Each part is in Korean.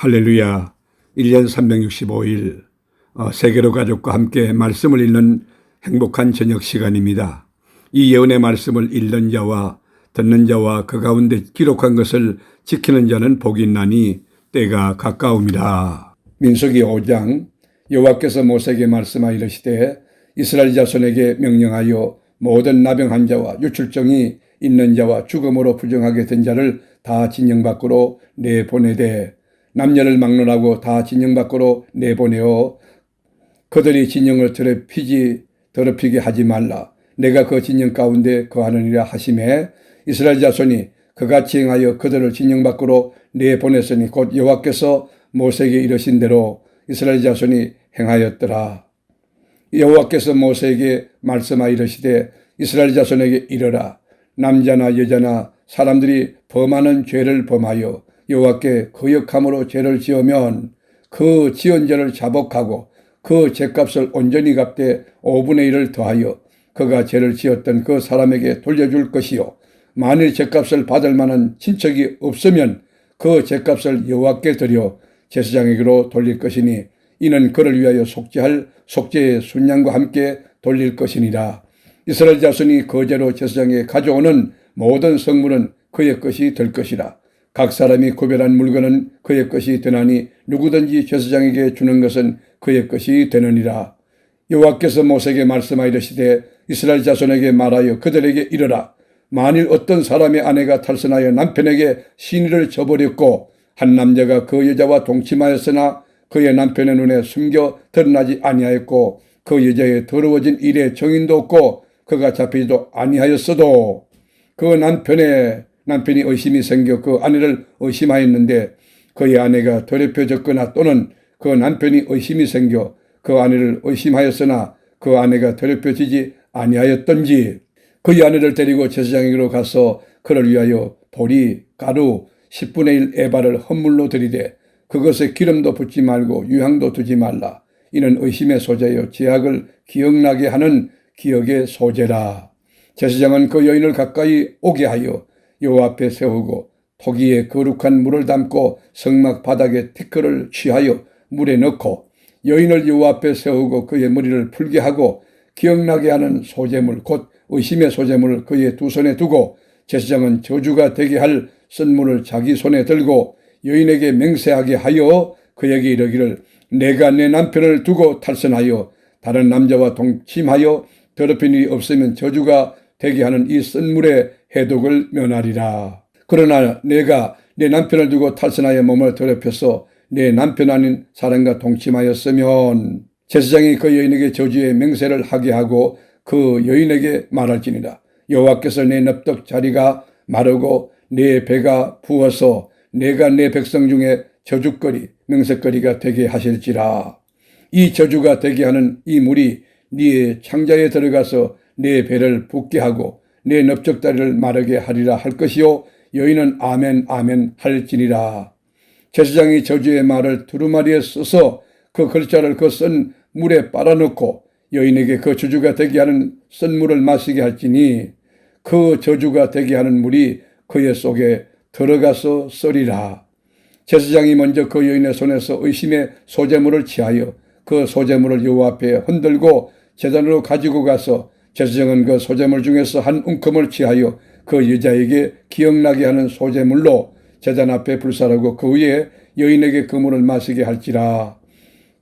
할렐루야. 1년 365일 어, 세계로 가족과 함께 말씀을 읽는 행복한 저녁 시간입니다. 이 예언의 말씀을 읽는 자와 듣는 자와 그 가운데 기록한 것을 지키는 자는 복이 있나니 때가 가까움이라. 민수기 5장 여호와께서 모세에게 말씀하여 이르시되 이스라엘 자손에게 명령하여 모든 나병한 자와 유출증이 있는 자와 죽음으로 부정하게 된 자를 다 진영 밖으로 내보내되 남녀를 막론하고 다 진영 밖으로 내보내어 그들이 진영을 더럽히지 더럽히게 하지 말라. 내가 그 진영 가운데 거하느니라 하심에 이스라엘 자손이 그같이 행하여 그들을 진영 밖으로 내보냈으니 곧 여호와께서 모세에게 이르신 대로 이스라엘 자손이 행하였더라. 여호와께서 모세에게 말씀하여 이르시되 이스라엘 자손에게 이르라 남자나 여자나 사람들이 범하는 죄를 범하여 여호와께 거역함으로 죄를 지으면 그 지은 죄를 자복하고 그 죄값을 온전히 갚되 5분의 1을 더하여 그가 죄를 지었던 그 사람에게 돌려줄 것이요 만일 죄값을 받을 만한 친척이 없으면 그 죄값을 여호와께 드려 제사장에게로 돌릴 것이니 이는 그를 위하여 속죄할 속죄의 순양과 함께 돌릴 것이니라. 이스라엘 자손이 거제로 제사장에 가져오는 모든 성물은 그의 것이 될 것이라. 각 사람이 구별한 물건은 그의 것이 되나니 누구든지 제사장에게 주는 것은 그의 것이 되느니라. 여호와께서 모세에게 말씀하이르시되 이스라엘 자손에게 말하여 그들에게 이르라. 만일 어떤 사람의 아내가 탈선하여 남편에게 신의를 저버렸고 한 남자가 그 여자와 동침하였으나 그의 남편의 눈에 숨겨 드러나지 아니하였고 그 여자의 더러워진 일에 정인도 없고 그가 잡히지도 아니하였어도 그 남편의 남편이 의심이 그 아내를 의심하였는데 그의 아내가 더럽혀졌거나 또는 그 남편이 의심이 생겨 그 아내를 의심하였으나 그 아내가 더럽혀지지 아니하였던지 그의 아내를 데리고 제사장에게로 가서 그를 위하여 보리, 가루, 10분의 1 에바를 헌물로 들이되 그것에 기름도 붓지 말고 유향도 두지 말라. 이는 의심의 소재요 제약을 기억나게 하는 기억의 소재라. 제사장은 그 여인을 가까이 오게 하여 여호와 앞에 세우고 토기에 거룩한 물을 담고 성막 바닥에 티끌을 취하여 물에 넣고 여인을 여호와 앞에 세우고 그의 머리를 풀게 하고 기억나게 하는 소재물 곧 의심의 소재물을 그의 두 손에 두고 제사장은 저주가 되게 할 쓴물을 자기 손에 들고 여인에게 맹세하게 하여 그에게 이르기를 내가 내 남편을 두고 탈선하여 다른 남자와 동침하여 더럽힌 일이 없으면 저주가 되게 하는 이 쓴물의 해독을 면하리라. 그러나 내가 내 남편을 두고 탈선하여 몸을 더럽혀서 내 남편 아닌 사람과 동침하였으면 제사장이 그 여인에게 저주의 맹세를 하게 하고 그 여인에게 말할지니라. 여호와께서 내 납득 자리가 마르고 내 배가 부어서 내가 내 백성 중에 저주거리, 명색거리가 되게 하실지라. 이 저주가 되게 하는 이 물이 네 창자에 들어가서 내 배를 붓게 하고 내 넓적다리를 마르게 하리라 할 것이요 여인은 아멘 아멘 할지니라. 제사장이 저주의 말을 두루마리에 써서 그 글자를 그 쓴 물에 빨아넣고 여인에게 그 저주가 되게 하는 쓴 물을 마시게 할지니 그 저주가 되게 하는 물이 그의 속에 들어가서 쓰리라. 제사장이 먼저 그 여인의 손에서 의심의 소재물을 취하여 그 소재물을 여호와 앞에 흔들고 제단으로 가지고 가서 제사장은 그 소재물 중에서 한 움큼을 취하여 그 여자에게 기억나게 하는 소재물로 제단 앞에 불사르고 그 위에 여인에게 그 물을 마시게 할지라.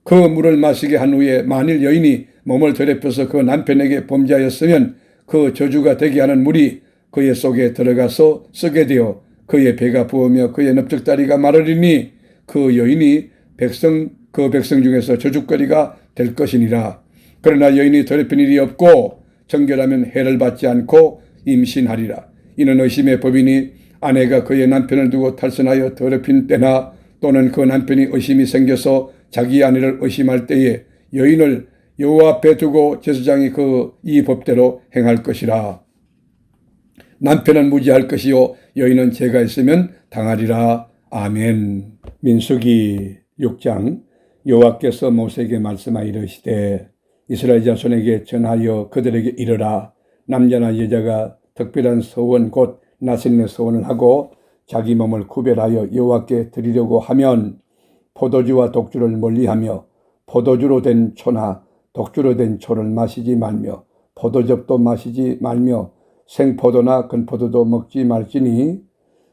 그 물을 마시게 한 후에 만일 여인이 몸을 더럽혀서 그 남편에게 범죄하였으면 그 저주가 되게 하는 물이 그의 속에 들어가서 쓰게 되어 그의 배가 부으며 그의 넓적다리가 마르리니 그 여인이 백성 그 백성 중에서 저주거리가 될 것이니라. 그러나 여인이 더럽힌 일이 없고 정결하면 해를 받지 않고 임신하리라. 이는 의심의 법이니 아내가 그의 남편을 두고 탈선하여 더럽힌 때나 또는 그 남편이 의심이 생겨서 자기 아내를 의심할 때에 여인을 여호와 앞에 두고 제사장이 그 이 법대로 행할 것이라. 남편은 무지할 것이요 여인은 죄가 있으면 당하리라. 아멘. 민수기 6장 여호와께서 모세에게 말씀하여 이르시되 이스라엘 자손에게 전하여 그들에게 이르라. 남자나 여자가 특별한 서원 곧 나신의 서원을 하고 자기 몸을 구별하여 여호와께 드리려고 하면 포도주와 독주를 멀리하며 포도주로 된 초나 독주로 된 초를 마시지 말며 포도즙도 마시지 말며 생포도나 건포도도 먹지 말지니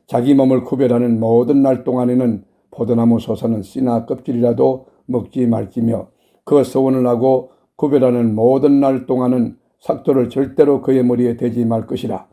자기 몸을 구별하는 모든 날 동안에는 포도나무 솟아는 씨나 껍질이라도 먹지 말지며 그 서원을 하고 구별하는 모든 날 동안은 삭도를 절대로 그의 머리에 대지 말 것이라.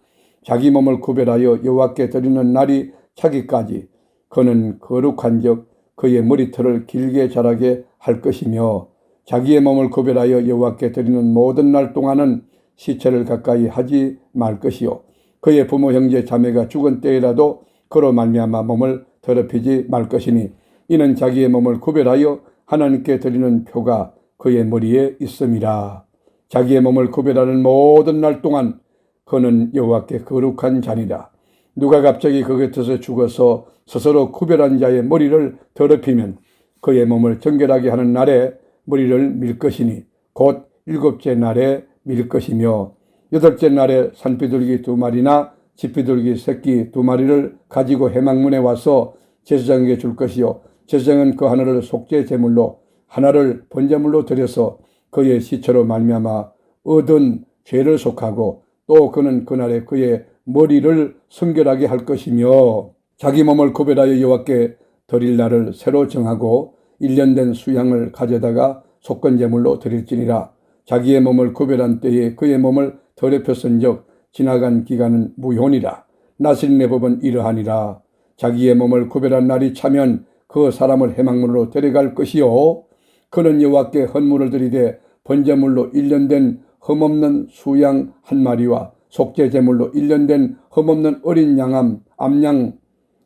자기 몸을 구별하여 여호와께 드리는 날이 차기까지 그는 거룩한즉 그의 머리털을 길게 자라게 할 것이며 자기의 몸을 구별하여 여호와께 드리는 모든 날 동안은 시체를 가까이 하지 말 것이요. 그의 부모 형제 자매가 죽은 때에라도 그로 말미암아 몸을 더럽히지 말 것이니 이는 자기의 몸을 구별하여 하나님께 드리는 표가 그의 머리에 있음이라. 자기의 몸을 구별하는 모든 날 동안 그는 여호와께 거룩한 자니라. 누가 갑자기 그 곁에서 죽어서 스스로 구별한 자의 머리를 더럽히면 그의 몸을 정결하게 하는 날에 머리를 밀 것이니 곧 일곱째 날에 밀 것이며 여덟째 날에 산비둘기 두 마리나 지피둘기 새끼 두 마리를 가지고 해망문에 와서 제사장에게 줄 것이요. 제사장은 그 하나를 속죄 제물로 하나를 번제물로 드려서 그의 시체로 말미암아 얻은 죄를 속하고 또 그는 그날에 그의 머리를 성결하게 할 것이며 자기 몸을 구별하여 여호와께 드릴 날을 새로 정하고 일년된 수양을 가져다가 속건제물로 드릴지니라. 자기의 몸을 구별한 때에 그의 몸을 더럽혔은즉 지나간 기간은 무효니라. 나스린의 법은 이러하니라. 자기의 몸을 구별한 날이 차면 그 사람을 해망문으로 데려갈 것이요 그는 여호와께 헌물을 드리되 번제물로 일년된 흠없는 수양 한 마리와 속죄 제물로 일년된 흠없는 어린 양암 암양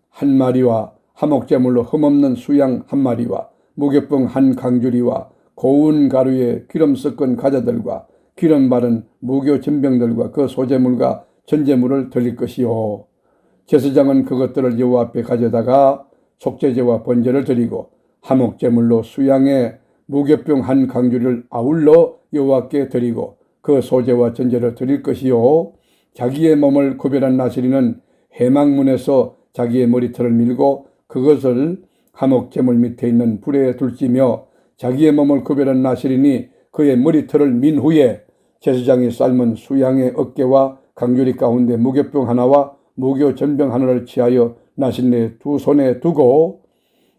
한 마리와 하목 제물로 흠없는 수양 한 마리와 무교병 한 강주리와 고운 가루에 기름 섞은 과자들과 기름 바른 무교 전병들과 그 소재물과 전제물을 드릴 것이요. 제사장은 그것들을 여호와 앞에 가져다가 속죄제와 번제를 드리고 하목제물로 수양의 무교병 한 강주리를 아울러 여호와께 드리고 그 소재와 전제를 드릴 것이요. 자기의 몸을 구별한 나시리는 해망문에서 자기의 머리털을 밀고 그것을 하목제물 밑에 있는 불에 둘지며 자기의 몸을 구별한 나시리니 그의 머리털을 민 후에 제사장이 삶은 수양의 어깨와 강주리 가운데 무교병 하나와 무교 전병 하나를 취하여 나신내 두 손에 두고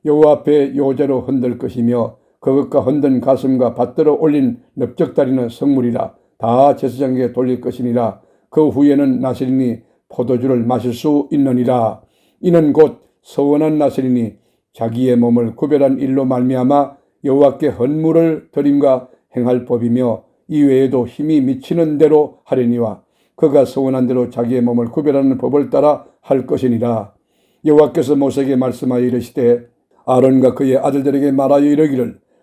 여호와 앞에 요제로 흔들 것이며 그것과 흔든 가슴과 받들어 올린 넓적다리는 성물이라 다 제사장에게 돌릴 것이니라. 그 후에는 나시린이 포도주를 마실 수 있느니라. 이는 곧 서원한 나시린이 자기의 몸을 구별한 일로 말미암아 여호와께 헌물을 드림과 행할 법이며 이외에도 힘이 미치는 대로 하려니와 그가 서원한 대로 자기의 몸을 구별하는 법을 따라 할 것이니라. 여호와께서 모세에게 말씀하여 이르시되 아론과 그의 아들들에게 말하여 이르기를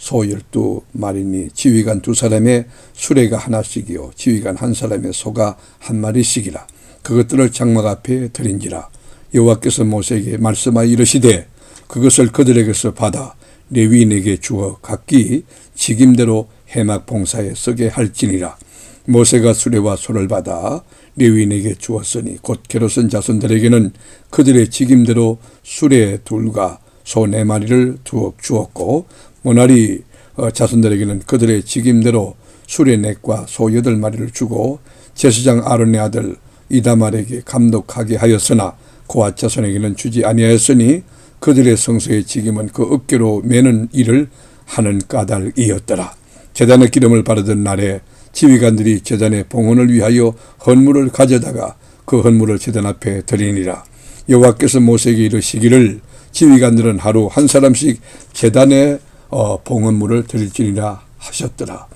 소 열두 마리니 지휘관 두 사람의 수레가 하나씩이요. 지휘관 한 사람의 소가 한 마리씩이라. 그것들을 장막 앞에 드린지라. 여호와께서 모세에게 말씀하여 이르시되 그것을 그들에게서 받아 레위인에게 주어 각기 직임대로 해막 봉사에 쓰게 할지니라. 모세가 수레와 소를 받아 레위인에게 주었으니 곧 게로선 자손들에게는 그들의 직임대로 수레 둘과 소 네 마리를 주었고 모나리 어, 자손들에게는 그들의 직임대로 수레 넷과 소 여덟 마리를 주고 제사장 아론의 아들 이다말에게 감독하게 하였으나 고아 자손에게는 주지 아니하였으니 그들의 성소의 직임은 그 어깨로 매는 일을 하는 까닭이었더라. 재단의 기름을 바르던 날에 지휘관들이 제단의 봉헌을 위하여 헌물을 가져다가 그 헌물을 제단 앞에 드리니라. 여호와께서 모세에게 이르시기를 지휘관들은 하루 한 사람씩 제단에 어, 봉헌물을 드릴지니라 하셨더라.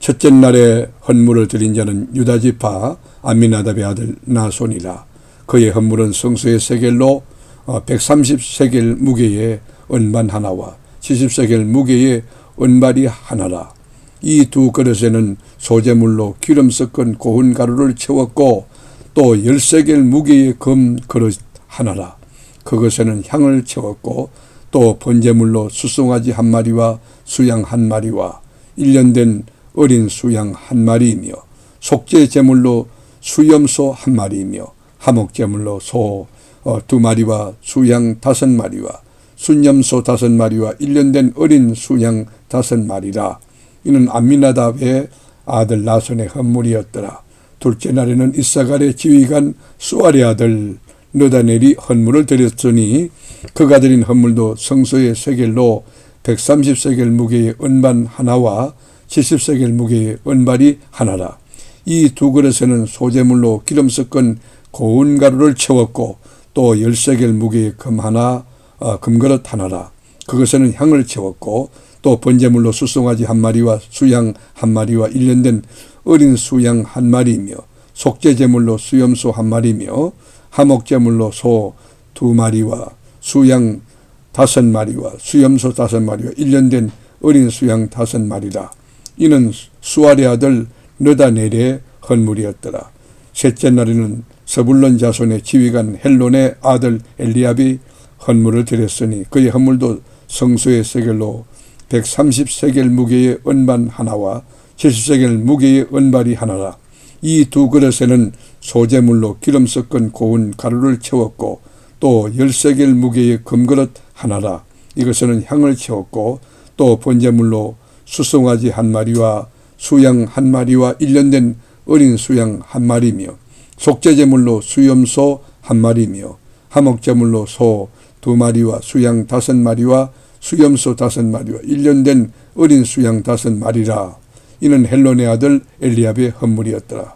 첫째 날에 헌물을 드린 자는 유다 지파 아미나답의 아들 나손이라. 그의 헌물은 성소의 세겔로 130세겔 무게의 은반 하나와 70세겔 무게의 은발이 하나라. 이 두 그릇에는 소재물로 기름 섞은 고운 가루를 채웠고 또 10세겔 무게의 금 그릇 하나라. 그것에는 향을 채웠고 또 번제물로 수송아지 한 마리와 수양 한 마리와 1년 된 어린 수양 한 마리이며 속죄 제물로 수염소 한 마리이며 하목 제물로 소 두 마리와 수양 다섯 마리와 순염소 다섯 마리와 1년 된 어린 수양 다섯 마리라. 이는 암미나답의 아들 나손의 헌물이었더라. 둘째 날에는 이사갈의 지휘관 수아리 아들 느다넬이 헌물을 드렸으니 그가 드린 헌물도 성소의 세겔로 130세겔 무게의 은반 하나와 70세겔 무게의 은발이 하나라. 이 두 그릇에는 소재물로 기름 섞은 고운 가루를 채웠고 또 10세겔 무게의 금 하나, 어, 금그릇 하나라. 그것에는 향을 채웠고 또 번제물로 수송아지 한 마리와 수양 한 마리와 1년 된 어린 수양 한 마리이며 속죄제물로 수염소 한 마리며 하목제물로 소 두 마리와 수양 다섯 마리와 수염소 다섯 마리와 1년 된 어린 수양 다섯 마리라. 이는 수아리 아들 느다넬의 헌물이었더라. 셋째 날에는 서불론 자손의 지휘관 헬론의 아들 엘리압이 헌물을 드렸으니 그의 헌물도 성소의 세겔로 130세겔 무게의 은반 하나와 70세겔 무게의 은발이 하나라. 이 두 그릇에는 소재물로 기름 섞은 고운 가루를 채웠고 또 10세겔 무게의 금그릇 하나라. 이것에는 향을 채웠고 또 번제물로 수송아지 한 마리와 수양 한 마리와 1년 된 어린 수양 한 마리며 속죄제물로 수염소 한 마리며 하목제물로 소 두 마리와 수양 다섯 마리와 수염소 다섯 마리와 1년 된 어린 수양 다섯 마리라. 이는 헬론의 아들 엘리압의 헌물이었더라.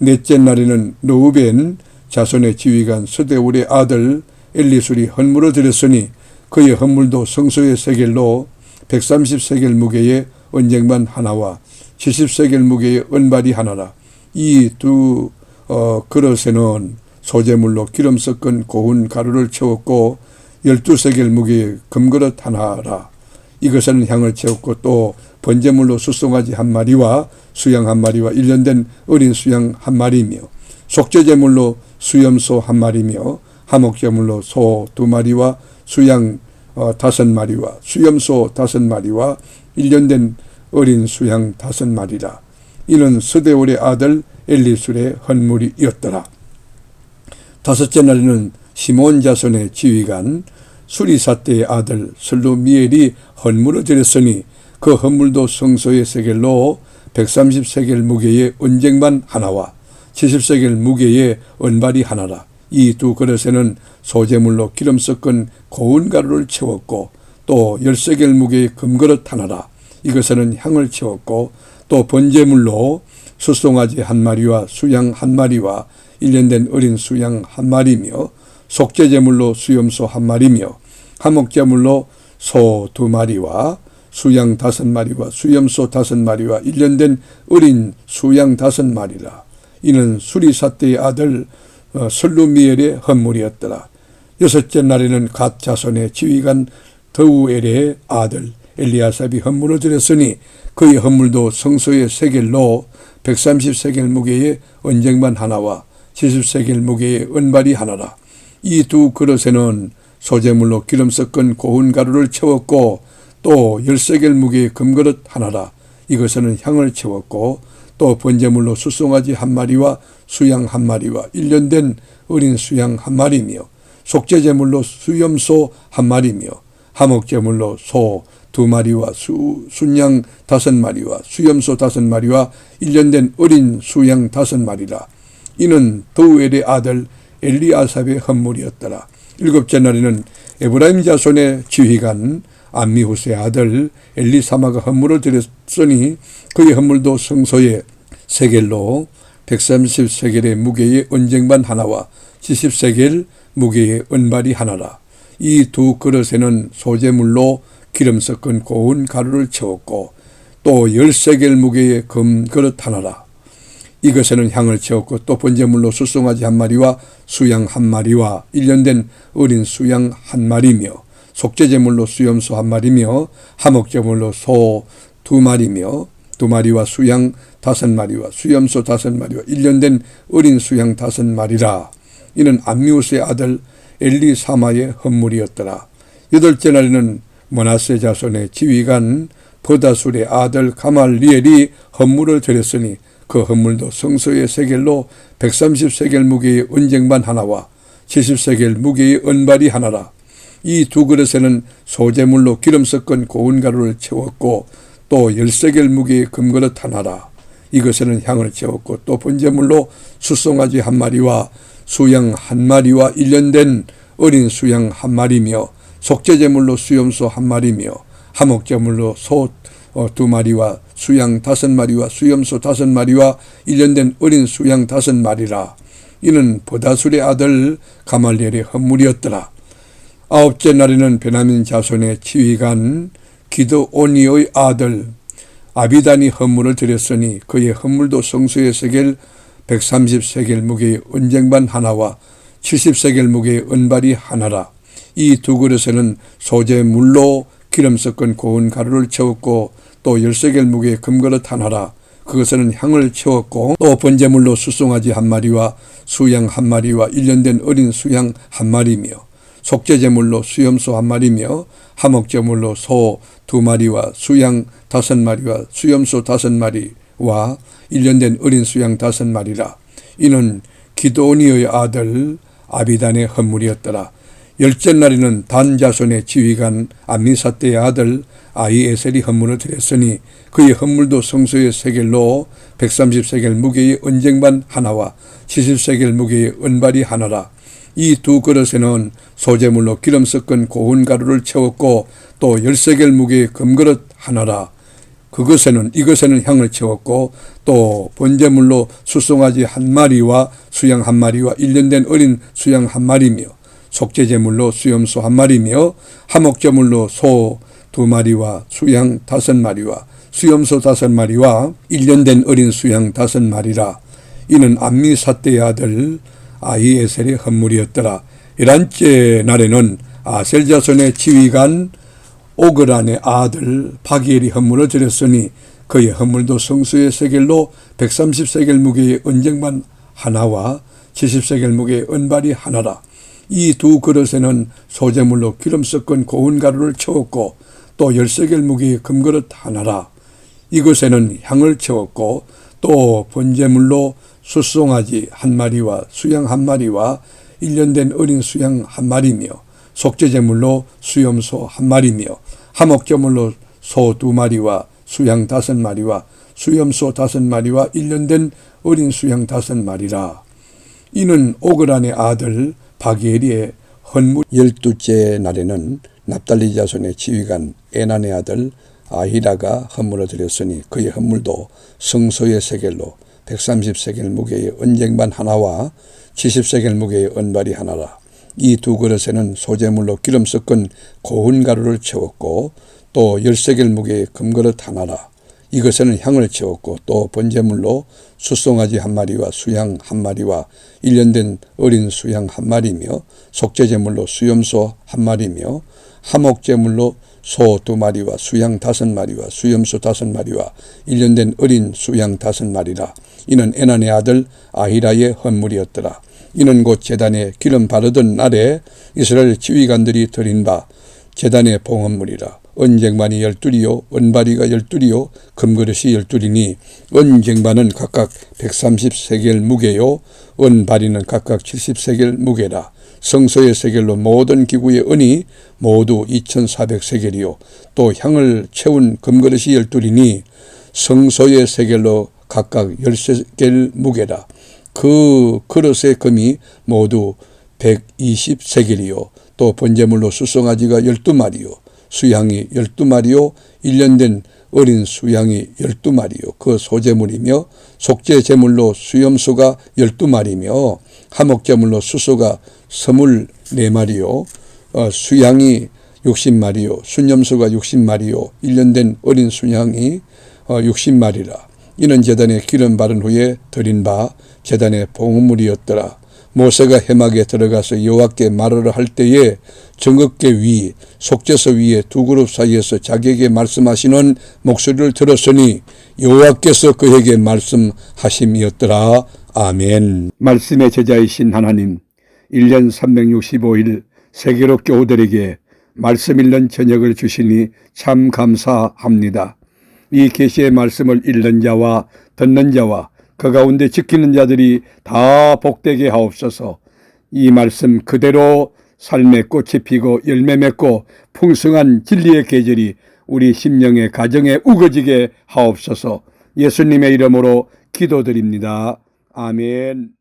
넷째 날에는 노우벤 자손의 지휘관 서대울의 아들 엘리술이 헌물을 드렸으니 그의 헌물도 성소의 세겔로 130세겔 무게의 언쟁반 하나와 70세겔 무게의 은발이 하나라. 이 두 어, 그릇에는 소재물로 기름 섞은 고운 가루를 채웠고 12세겔 무게의 금그릇 하나라. 이것에는 향을 채웠고 또 번제물로 수송아지 한 마리와 수양 한 마리와 1년 된 어린 수양 한 마리며 속죄제물로 수염소 한 마리며 하목제물로 소 두 마리와 수양 어, 다섯 마리와 수염소 다섯 마리와 1년 된 어린 수양 다섯 마리라. 이는 스데올의 아들 엘리술의 헌물이었더라. 다섯째 날에는 시몬 자손의 지휘관 수리사때의 아들 슬루미엘이 헌물을 드렸으니 그 헌물도 성소의 세겔로 130세겔 무게의 은쟁반 하나와 70세겔 무게의 은발이 하나라. 이 두 그릇에는 소재물로 기름 섞은 고운 가루를 채웠고 또 10세겔 무게의 금그릇 하나라. 이것에는 향을 채웠고 또 번제물로 수송아지 한 마리와 수양 한 마리와 1년 된 어린 수양 한 마리며 속죄제물로 수염소 한 마리며 하목제물로 소 두 마리와 수양 다섯 마리와 수염소 다섯 마리와 1년 된 어린 수양 다섯 마리라. 이는 수리사때의 아들 어, 설루미엘의 헌물이었더라. 여섯째 날에는 갓 자손의 지휘관 더우엘의 아들 엘리아삽이 헌물을 드렸으니 그의 헌물도 성소의 세겔로 130세겔 무게의 언쟁반 하나와 70세겔 무게의 은발이 하나라. 이 두 그릇에는 소재물로 기름 섞은 고운 가루를 채웠고 또 10세겔 무게의 금그릇 하나라. 이것에는 향을 채웠고 또 번제물로 수송아지 한 마리와 수양 한 마리와 1년 된 어린 수양 한 마리며 속죄제물로 수염소 한 마리며 하목제물로 소 두 마리와 수, 순양 다섯 마리와 수염소 다섯 마리와 1년 된 어린 수양 다섯 마리라. 이는 더우엘의 아들 엘리아삽의 헌물이었더라. 일곱째 날에는 에브라임 자손의 지휘관 암미후스의 아들 엘리사마가 헌물을 드렸으니 그의 헌물도 성소에 세겔로 130세겔의 무게의 언쟁반 하나와 70세겔 무게의 은발이 하나라. 이 두 그릇에는 소재물로 기름 섞은 고운 가루를 채웠고 또 10세겔 무게의 금 그릇 하나라. 이것에는 향을 채웠고 또 번제물로 수송아지 한 마리와 수양 한 마리와 일년된 어린 수양 한 마리며 속죄제물로 수염소 한 마리며 하목제물로 소 두 마리며 두 마리와 수양 다섯 마리와 수염소 다섯 마리와 일년된 어린 수양 다섯 마리라. 이는 암미우스의 아들 엘리사마의 헌물이었더라. 여덟째 날에는 모나세 자손의 지휘관 버다술의 아들 가말리엘이 헌물을 드렸으니 그 헌물도 성소의 세겔로 130세겔 무게의 은쟁반 하나와 70세겔 무게의 은발이 하나라. 이 두 그릇에는 소재물로 기름 섞은 고운 가루를 채웠고 또 10세겔 무게의 금그릇 하나라. 이것에는 향을 채웠고 또 번제물로 수송아지 한 마리와 수양 한 마리와 일년된 어린 수양 한 마리며 속죄제물로 수염소 한 마리며 하목제물로 소 어, 두 마리와 수양 다섯 마리와 수염소 다섯 마리와 일년된 어린 수양 다섯 마리라. 이는 보다술의 아들 가말리엘의 헌물이었더라. 아홉째 날에는 베나민 자손의 지휘관 기드오니의 아들 아비단이 헌물을 드렸으니 그의 헌물도 성수의 세겔 130세겔 무게의 은쟁반 하나와 70세겔 무게의 은발이 하나라. 이 두 그릇에는 소재 물로 기름 섞은 고운 가루를 채웠고 또 열세겔 무게의 금그릇 하나라. 그것에는 향을 채웠고 또 번제물로 수송아지 한 마리와 수양 한 마리와 일년된 어린 수양 한 마리며 속죄제물로 수염소 한 마리며 하목제물로 소 두 마리와 수양 다섯 마리와 수염소 다섯 마리와 일년된 어린 수양 다섯 마리라. 이는 기도니의 아들 아비단의 헌물이었더라. 열째 날에는 단 자손의 지휘관 암미사떼의 아들 아이에셀이 헌물을 드렸으니 그의 헌물도 성소의 세겔로 130세겔 무게의 은쟁반 하나와 70세겔 무게의 은발이 하나라. 이 두 그릇에는 소재물로 기름 섞은 고운 가루를 채웠고 또 10세겔 무게의 금그릇 하나라. 그것에는 이것에는 향을 채웠고 또 번제물로 수송아지 한 마리와 수양 한 마리와 일년된 어린 수양 한 마리며 속죄제물로 수염소 한 마리며 하목제물로 소 두 마리와 수양 다섯 마리와 수염소 다섯 마리와 일년된 어린 수양 다섯 마리라 이는 암미사떼의 아들 아이에셀의 헌물이었더라 열한째 날에는 아셀 자손의 지휘관 오그란의 아들 바기엘이 헌물을 드렸으니 그의 헌물도 성수의 세겔로 130세겔 무게의 은쟁반 하나와 70세겔 무게의 은발이 하나라. 이 두 그릇에는 소재물로 기름 섞은 고운 가루를 채웠고 또 열세겔 무게의 금그릇 하나라. 이것에는 향을 채웠고 또 번제물로 수송아지 한 마리와 수양 한 마리와 일년된 어린 수양 한 마리며 속죄제물로 수염소 한 마리며 하목제물로 소 두 마리와 수양 다섯 마리와 수염소 다섯 마리와 일년된 어린 수양 다섯 마리라. 이는 오그란의 아들 바기엘의 헌물 열두째 날에는 납달리 자손의 지휘관 에난의 아들 아히라가 헌물을 드렸으니 그의 헌물도 성소의 세겔로 130세겔 무게의 은쟁반 하나와 70세겔 무게의 은발이 하나라. 이 두 그릇에는 소재물로 기름 섞은 고운 가루를 채웠고 또 열세겔 무게의 금그릇 하나라. 이것에는 향을 채웠고 또 번제물로 수송아지 한 마리와 수양 한 마리와 일년된 어린 수양 한 마리며 속죄제물로 수염소 한 마리며 하목제물로 소 두 마리와 수양 다섯 마리와 수염소 다섯 마리와 일년된 어린 수양 다섯 마리라. 이는 에난의 아들 아히라의 헌물이었더라. 이는 곧 재단에 기름 바르던 날에 이스라엘 지휘관들이 드린 바 재단의 봉헌물이라. 은쟁반이 열둘이요 은바리가 열둘이요 금그릇이 열둘이니 은쟁반은 각각 130세겔 무게요 은바리는 각각 70세겔 무게라. 성소의 세겔로 모든 기구의 은이 모두 2400세겔이요. 또 향을 채운 금그릇이 열둘이니 성소의 세겔로 각각 10세겔 무게라. 그 그릇의 금이 모두 120세겔이요. 또 번제물로 수송아지가 12마리요. 수양이 12마리요. 1년 된 어린 수양이 12마리요. 그 소재물이며 속죄 제물로 수염수가 12마리며 화목 제물로 수소가 24마리요. 어, 수양이 60마리요. 순염수가 60마리요. 1년 된 어린 수양이 어, 60마리라. 이는 제단에 기름 바른 후에 드린 바 제단의 봉물이었더라. 모세가 해막에 들어가서 여호와께 말을 할 때에 정극계 위 속죄서 위에 두 그룹 사이에서 자기에게 말씀하시는 목소리를 들었으니 여호와께서 그에게 말씀하심이었더라. 아멘. 말씀의 제자이신 하나님, 1년 365일 세계로 교우들에게 말씀 읽는 저녁을 주시니 참 감사합니다. 이 계시의 말씀을 읽는 자와 듣는 자와 그 가운데 지키는 자들이 다 복되게 하옵소서. 이 말씀 그대로 삶의 꽃이 피고 열매 맺고 풍성한 진리의 계절이 우리 심령의 가정에 우거지게 하옵소서. 예수님의 이름으로 기도드립니다. 아멘.